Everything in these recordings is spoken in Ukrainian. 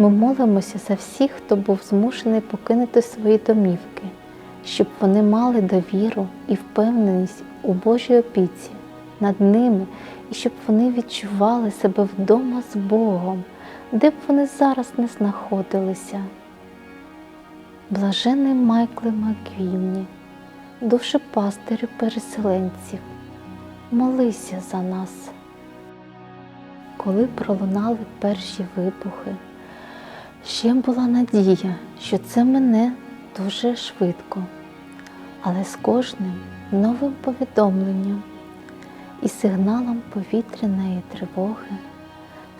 Ми молимося за всіх, хто був змушений покинути свої домівки, щоб вони мали довіру і впевненість у Божій опіці над ними, і щоб вони відчували себе вдома з Богом, де б вони зараз не знаходилися. Блажений Майкле Маквінні, душепастирю переселенців, молися за нас. Коли пролунали перші вибухи, ще була надія, що це мене дуже швидко, але з кожним новим повідомленням і сигналом повітряної тривоги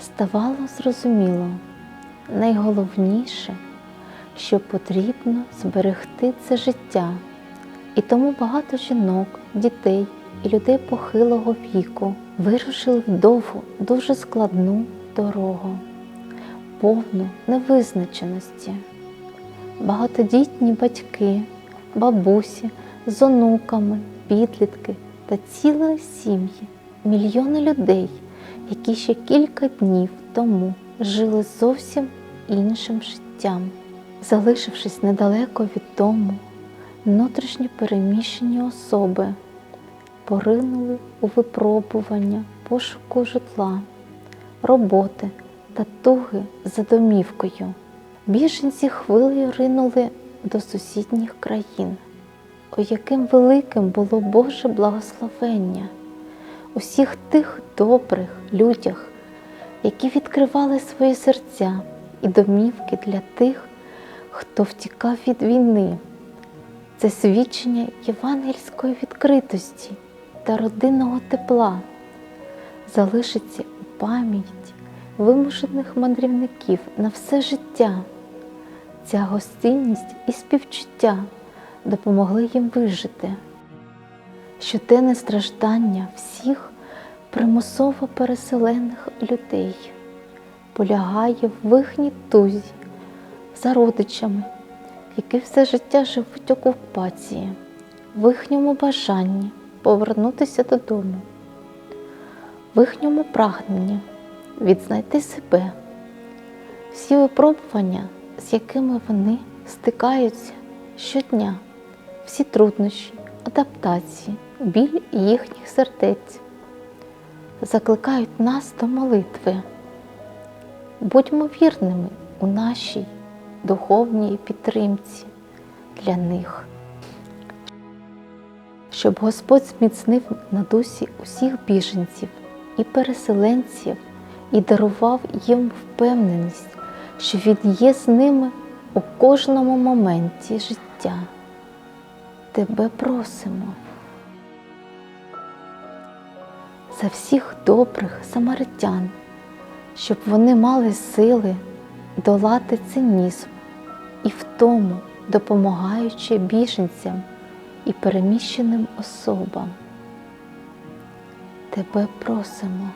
ставало зрозуміло найголовніше, що потрібно зберегти це життя. І тому багато жінок, дітей і людей похилого віку вирушили в довгу, дуже складну дорогу, повну невизначеності. Багатодітні батьки, бабусі з онуками, підлітки та цілі сім'ї, мільйони людей, які ще кілька днів тому жили зовсім іншим життям, залишившись недалеко від дому, внутрішньо переміщені особи поринули у випробування пошуку житла, роботи та туги за домівкою. Біженці хвилею ринули до сусідніх країн. О, яким великим було Боже благословення усіх тих добрих людях, які відкривали свої серця і домівки для тих, хто втікав від війни. Це свідчення євангельської відкритості та родинного тепла залишиться у пам'ять вимушених мандрівників на все життя. Ця гостинність і співчуття допомогли їм вижити. Щоденне страждання всіх примусово переселених людей полягає в їхній тузі за родичами, які все життя живуть окупації, в їхньому бажанні повернутися додому, в їхньому прагненні відзнайти себе, всі випробування, з якими вони стикаються щодня, всі труднощі, адаптації, біль їхніх сердець, закликають нас до молитви. Будьмо вірними у нашій духовній підтримці для них. Щоб Господь зміцнив на дусі усіх біженців і переселенців і дарував їм впевненість, що Він є з ними у кожному моменті життя. Тебе просимо. За всіх добрих самаритян, щоб вони мали сили долати цинізм і втому, допомагаючи біженцям і переміщеним особам. Тебе просимо.